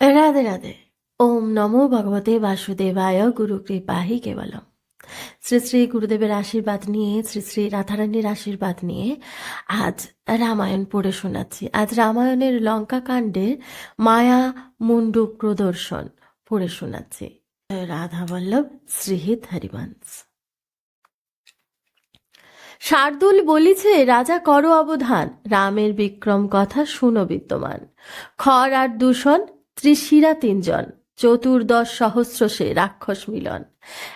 রাধে রাধে ওম নমো ভগবতে বাসুদেবায় গুরু কৃপাহি কেবলম শ্রী শ্রী গুরুদেবের আশীর্বাদ নিয়ে, শ্রী শ্রী রাধারানীর আশীর্বাদ নিয়ে আজ রামায়ণ পড়ে শোনাচ্ছি। আজ রামায়ণের লঙ্কা কাণ্ডের মায়া মুন্ডু প্রদর্শন পড়ে শোনাচ্ছি। রাধা বল্লভ শ্রীহিত হরিবংশ। শার্দুল বলিছে, রাজা করো অবধান, রামের বিক্রম কথা শুনো বিদ্যমান। খর আর দূষণ ত্রিশিরা তিনজন, চতুর্দশ সহস্র সে রাক্ষস মিলন।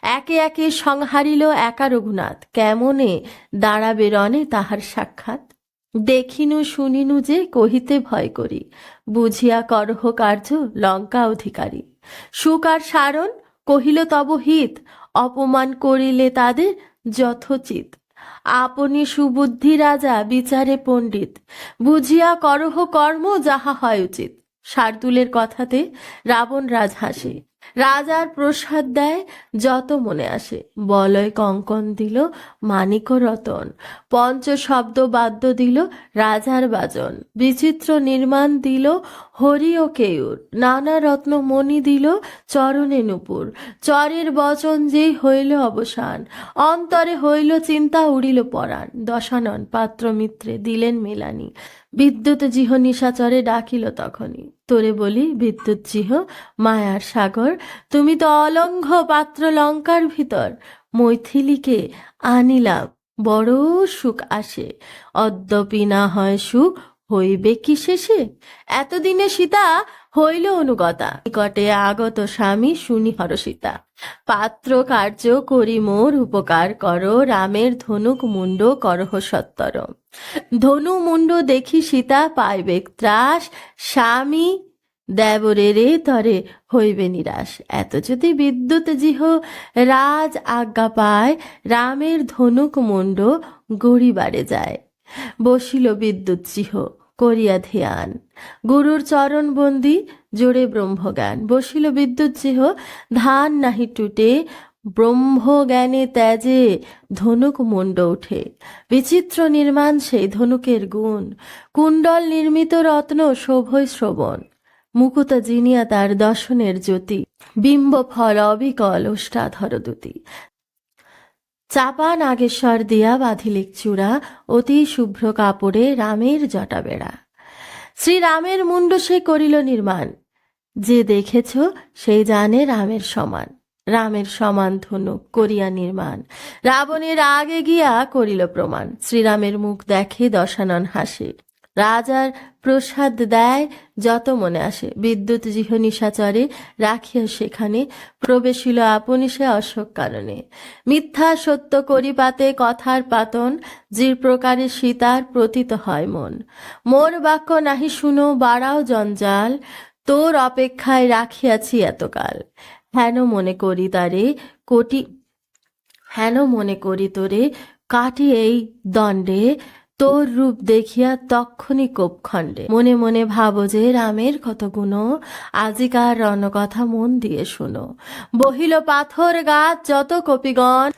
একে একে সংহারিল একা রঘুনাথ, কেমনে দাঁড়াবে রণে তাহার সাক্ষাৎ? দেখিনু শুনিনু যে কহিতে ভয় করি, বুঝিয়া করহ কার্য লঙ্কা অধিকারী। সুখ আর সারণ, কহিল তব হিত, অপমান করিলে তাদের যথোচিত। আপনি সুবুদ্ধি রাজা, বিচারে পণ্ডিত, বুঝিয়া করহ কর্ম যাহা হয় উচিত। শার্দুলের কথাতে রাবণ রাজ হাসে। রাজার প্রসাদ দেয় যত মনে আসে। বলয় কঙ্কন দিল মানিক রতন। পঞ্চ শব্দ বাদ্য দিল রাজার বাজন। বিচিত্র নির্মাণ দিল হরি ও কেয়ুর নানা রত্ন মণি দিল চরণে নুপুর। চরের বচন যেই হইল অবসান, অন্তরে হইল চিন্তা উড়িল পরাণ। দশানন পাত্র মিত্রে দিলেন মেলানি। বিদ্যুৎ জিহ নিশাচরে ডাকিল তখনই। তোরে বলি বিদ্যুৎ চিহ, মায়ার সাগর। তুমি তো অলঙ্ঘ পাত্র লঙ্কার ভিতর। মৈথিলিকে আনিলাম, বড় সুখ আসে। অদ্যপি না হয় সুখ, হইবে কি শেষে? এতদিনে সীতা হইল অনুগতা। নিকটে আগত স্বামী শুনি হরসীতা পাত্র কার্য করি মোর উপকার কর, রামের ধনুক মুন্ড করহ সত্তর। ধনু মুন্ড দেখি সীতা পাইবে ত্রাস, স্বামী দেবরে রে তরে হইবে নিরাশ। এত যদি বিদ্যুৎ জিহ, রাজ আজ্ঞা পায়, রামের ধনুক মুন্ড গড়িবারে যায়। বসিল বিদ্যুৎ জিহ। করিয়া ধ্যান। গুরুর চরণ বন্দি, জোরে ব্রহ্মজ্ঞান। বসিল বিদ্যুৎ জিহ ধান নাহি টুটে, ব্রহ্মজ্ঞানে ত্যাজে ধনুক মুন্ড ওঠে। বিচিত্র নির্মাণ সেই ধনুকের গুণ। কুণ্ডল নির্মিত রত্ন শোভয় শ্রবণ। মুকুতা জিনিয়া তার দর্শনের জ্যোতি। বিম্ব ফল অবিকল অষ্টাধর দুতি চাপা নাগেশ্বর দিয়া বাঁধিলিক চূড়া অতি শুভ্র কাপড়ে রামের জটা বেড়া শ্রীরামের মুন্ড সে করিল নির্মাণ। যে দেখেছ সেই জানে রামের সমান। রামের সমান ধনুক করিয়া নির্মাণ। রাবণের আগে গিয়া করিল প্রমাণ। শ্রীরামের মুখ দেখে দশানন হাসে। রাজার প্রসাদ দেয়, যত মনে আসে। বিদ্যুৎ জিহ নিশাচরে রাখিয়া সেখানে প্রবেশিল আপনি সে অশোক কারণে। মিথ্যা সত্য করিপাতে কথার পাতন, যে প্রকারে সীতার প্রতীত হয় মন। মোর বাক্য নাহি শুনো, বাড়াও জঞ্জাল, তোর অপেক্ষায় রাখিয়াছি এতকাল। হেন মনে করি তারে কোটি, হেন মনে করি তোরে, কাটি এই দণ্ডে তোর রূপ দেখিয়া তক্ষণি কোপখণ্ডে। মনে মনে ভাবো যে রামের কত গুণ আজিকার রণকথা মন দিয়ে শুনো। বহিল পাথর গাছ যত কপিগণ।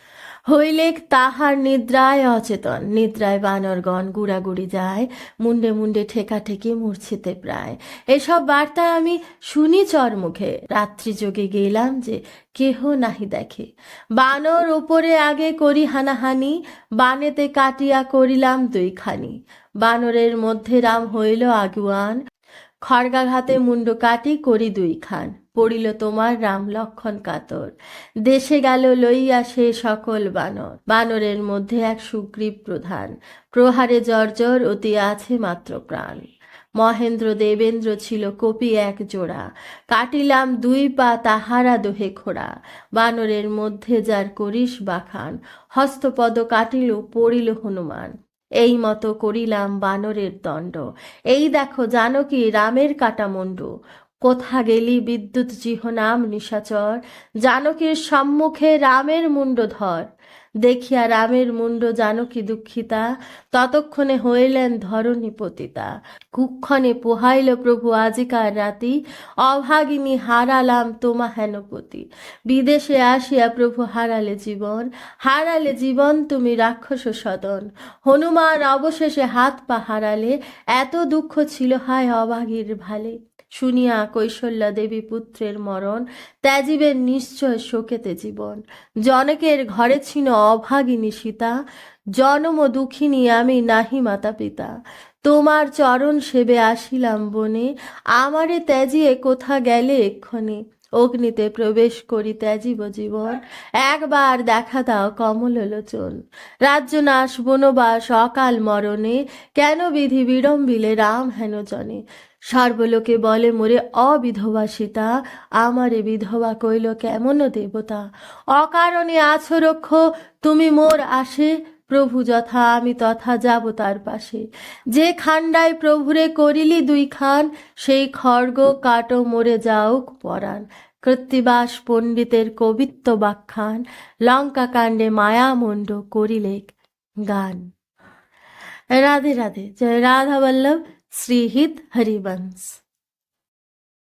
হইলেক তাহার নিদ্রায় অচেতন। নিদ্রায় বানরগণ গুড়াগুড়ি যায় মুন্ডে মুন্ডে ঠেকাঠেকি মূর্ছিতে প্রায়। এসব বার্তা আমি শুনি চর মুখে রাত্রি যোগে গেলাম যে কেহ নাহি দেখে। বানর উপরে আগে করি হানাহানি, বানেতে কাটিয়া করিলাম দুইখানি। বানরের মধ্যে রাম হইল আগুয়ান, খড়গাঘাতে মুন্ড কাটি করি দুই খান পড়িল তোমার রাম লক্ষণ কাতর। দেশে গেল লইয়া সে সকল বানর। বানরের মধ্যে এক সুগ্রীব প্রধান। প্রহারে জর্জর অতি আছে মাত্র প্রাণ। মহেন্দ্র দেবেন্দ্র ছিল কপি এক জোড়া। কাটিলাম দুই পা তাহারা দোহে খোড়া। বানরের মধ্যে যার করিস বাখান। হস্তপদ কাটিল, পড়িল হনুমান। এই মতো করিলাম বানরের দণ্ড। এই দেখো জানকী রামের কাটামুন্ডু। কোথা গেলি বিদ্যুৎ জিহ নাম নিশাচর? জানকীর সম্মুখে রামের মুন্ড ধর। দেখিয়া রামের মুন্ড জানকী দুঃখিতা। ততক্ষণে হইলেন ধরণী পতিতা। কুক্ষণে পোহাইল প্রভু আজিকার রাতি। অভাগিনী হারালাম তোমা হেনপতি বিদেশে আসিয়া প্রভু হারালে জীবন। হারালে জীবন তুমি রাক্ষস সদন। হনুমান অবশেষে হাত পা হারালে। এত দুঃখ ছিল হায় অভাগীর ভালে। শুনিয়া কৈশল্যা দেবী পুত্রের মরণ ত্যাজিবেন নিশ্চয় শোকেতে জীবন। জনকের ঘরে ছিল অভাগিনী সীতা, জনম দুঃখিনী আমি নাহি মাতা পিতা। তোমার চরণ সেবে আসিলাম বনে, আমারে ত্যাজিয়ে কোথা গেলে এক্ষণে? অগ্নিতে প্রবেশ করি ত্যাজিব জীবন, একবার দেখা দাও কমল লোচন রাজ্যনাশ বনবাস অকাল মরণে, কেন বিধি বিড়ম্বিলে রাম হেন জনে? সর্বলোকে বলে, মোরে অবিধবা সীতা, আমারে বিধবা কইল কেমন দেবতা? অকারণে আছো রক্ষ, তুমি মোর আসে। প্রভু যথা, আমি তথা যাব তার পাশে। যে খান্ডায় প্রভুরে করিলি দুই খান, সেই খড়গ কাটো মরে যাওক পরাণ। কৃত্তিবাস পণ্ডিতের কবিত্ব বাখ্যান, লঙ্কা কাণ্ডে মায়ামণ্ড করিলেক গান। রাধে রাধে। জয় রাধা বল্লভ। শ্রীহিত হরিবংশ